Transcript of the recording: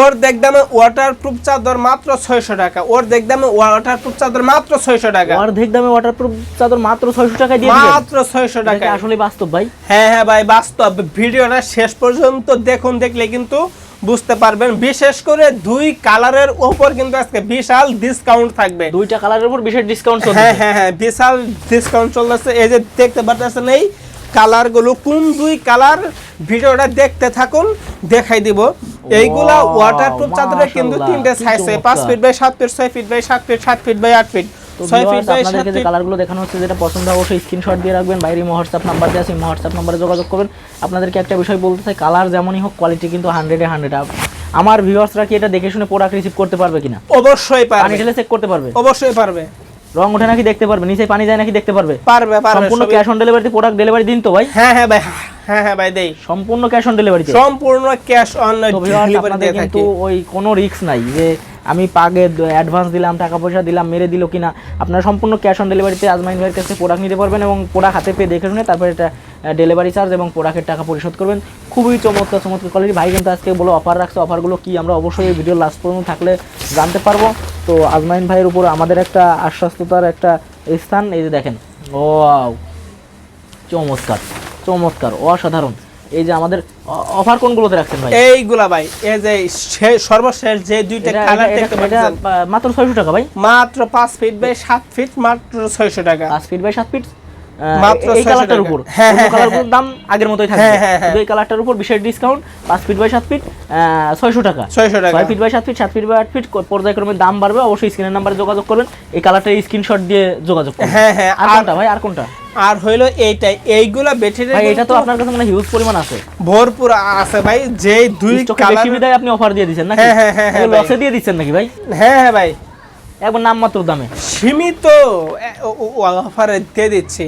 ওর দেখদামে waterproof চাদর মাত্র ছয়শো টাকা। ওর দেখদামে ওয়াটারপ্রুফ চাদর মাত্র ছয়শো টাকা। অর্ধেক দামে ওয়াটারপ্রুফ চাদর মাত্র ছয়শো টাকা দিয়ে মাত্র ছয়শো এটা টাকা আসলে বাস্তব ভাই। হ্যাঁ হ্যাঁ ভাই বাস্তব। ভিডিওটা শেষ পর্যন্ত দেখুন দেখলে কিন্তু বুঝতে পারবেন। বিশেষ করে দুই কালারের উপর কিন্তু আজকে বিশাল ডিসকাউন্ট থাকবে। দুইটা কালারের উপর বিশেষ ডিসকাউন্ট হ্যাঁ হ্যাঁ হ্যাঁ বিশাল ডিসকাউন্ট চলতেছে। এই যে দেখতে পারতেছেন এই কালারগুলো কোন দুই কালার? ভিডিওটা দেখতে থাকুন দেখাই দিব। এইগুলা ওয়াটারপ্রুফ চাদরে কিন্তু তিনটে সাইজ পাঁচ চমৎকার। ফিট বাই সাত ফিট ছয় ফিট বাই সাত ফিট সাত ফিট বাই আট ফিট আপনাদেরকে যে কালারগুলো দেখানো হচ্ছে যেটা পছন্দ অবশ্যই স্ক্রিনশট দিয়ে রাখবেন। বাইরে হোয়াটসঅ্যাপ নাম্বার দিয়ে আছে হোয়াটসঅ্যাপ নাম্বারে যোগাযোগ করবেন। আপনাদেরকে একটা বিষয় বলতে চাই কালার যেমনই হোক কোয়ালিটি কিন্তু হান্ড্রেডে হান্ড্রেড আমার ভিউয়ার্সরা কি এটা দেখে শুনে প্রোডাক্ট রিসিভ করতে পারবে কিনা? অবশ্যই পানি ঢেলে চেক করতে পারবে? অবশ্যই পারবে। রং ওঠে নাকি দেখতে পারবে? নিচে পানি যায় নাকি দেখতে পারবে? পারবে পারবে সম্পূর্ণ ক্যাশ অন ডেলিভারিতে প্রোডাক্ট ডেলিভারি দিন তো ভাই। হ্যাঁ হ্যাঁ ভাই। হ্যাঁ হ্যাঁ ভাই দেই সম্পূর্ণ ক্যাশ অন ডেলিভারিতে সম্পূর্ণ ক্যাশ অন ডেলিভারি দিয়ে কিন্তু ওই কোনো রিস্ক নাই যে আমি পাগে অ্যাডভান্স দিলাম টাকা পয়সা দিলাম মেরে দিল কিনা। আপনারা সম্পূর্ণ ক্যাশ অন ডেলিভারিতে আজমাইন ভাইয়ের কাছে প্রোডাক্ট নিতে পারবেন এবং প্রোডাক্ট হাতে পেয়ে দেখে শুনে তারপরে এটা ডেলিভারি চার্জ এবং প্রোডাক্টের টাকা পরিশোধ করবেন। খুবই চমৎকার চমৎকার কোয়ালিটি ভাই কিন্তু আজকে বলো অফার রাখছে। অফারগুলো কি আমরা অবশ্যই এই ভিডিও লাস্ট পর্যন্ত থাকলে জানতে পারব। তো আজমাইন ভাইয়ের উপর আমাদের একটা আশ্বস্ততার একটা স্থান এই যে দেখেন। ও চমৎকার। চমৎকার অসাধারণ। এই যে আমাদের অফার কোনগুলোতে রাখছেন ভাই? এইগুলা ভাই এই যে সর্বশেষ যে দুইটা কালার দেখতে পাচ্ছেন। মাত্র ছয়শো টাকা ভাই। মাত্র 5 ফিট বাই 7 ফিট মাত্র ছয়শো টাকা। 5 ফিট বাই 7 ফিট মাত্র এই কালারটার উপর। হ্যাঁ, কালারগুলোর দাম আগের মতোই থাকবে। শুধু এই কালারটার উপর বিশেষ ডিসকাউন্ট পাঁচ ফিট বাই সাত ফিট ছয়শো টাকা। 600 টাকা। ছয় ফিট বাই সাত ফিট সাত ফিট বাই আট ফিট পর্যায়ক্রমে দাম বাড়বে। অবশ্যই স্ক্রিনের নাম্বারে যোগাযোগ করবেন। এই কালারটা স্ক্রিনশট দিয়ে যোগাযোগ করবেন। হ্যাঁ হ্যাঁ আর আর কোনটা ভাই? আর কোনটা? আর হইল এইটাই। এইগুলা ব্যাটারি ভাই এটা তো আপনার কাছে মানে হিউজ পরিমাণ আছে। ভরপুর আছে ভাই। যে দুই কালার আপনি অফার দিয়ে দিচ্ছেন নাকি? হ্যাঁ, হ্যাঁ, হ্যাঁ, হ্যাঁ। লসে দিয়ে দিচ্ছেন নাকি ভাই? হ্যাঁ হ্যাঁ ভাই। একবার নামমাত্র দামে। সীমিত অফারে দিয়ে দিচ্ছি।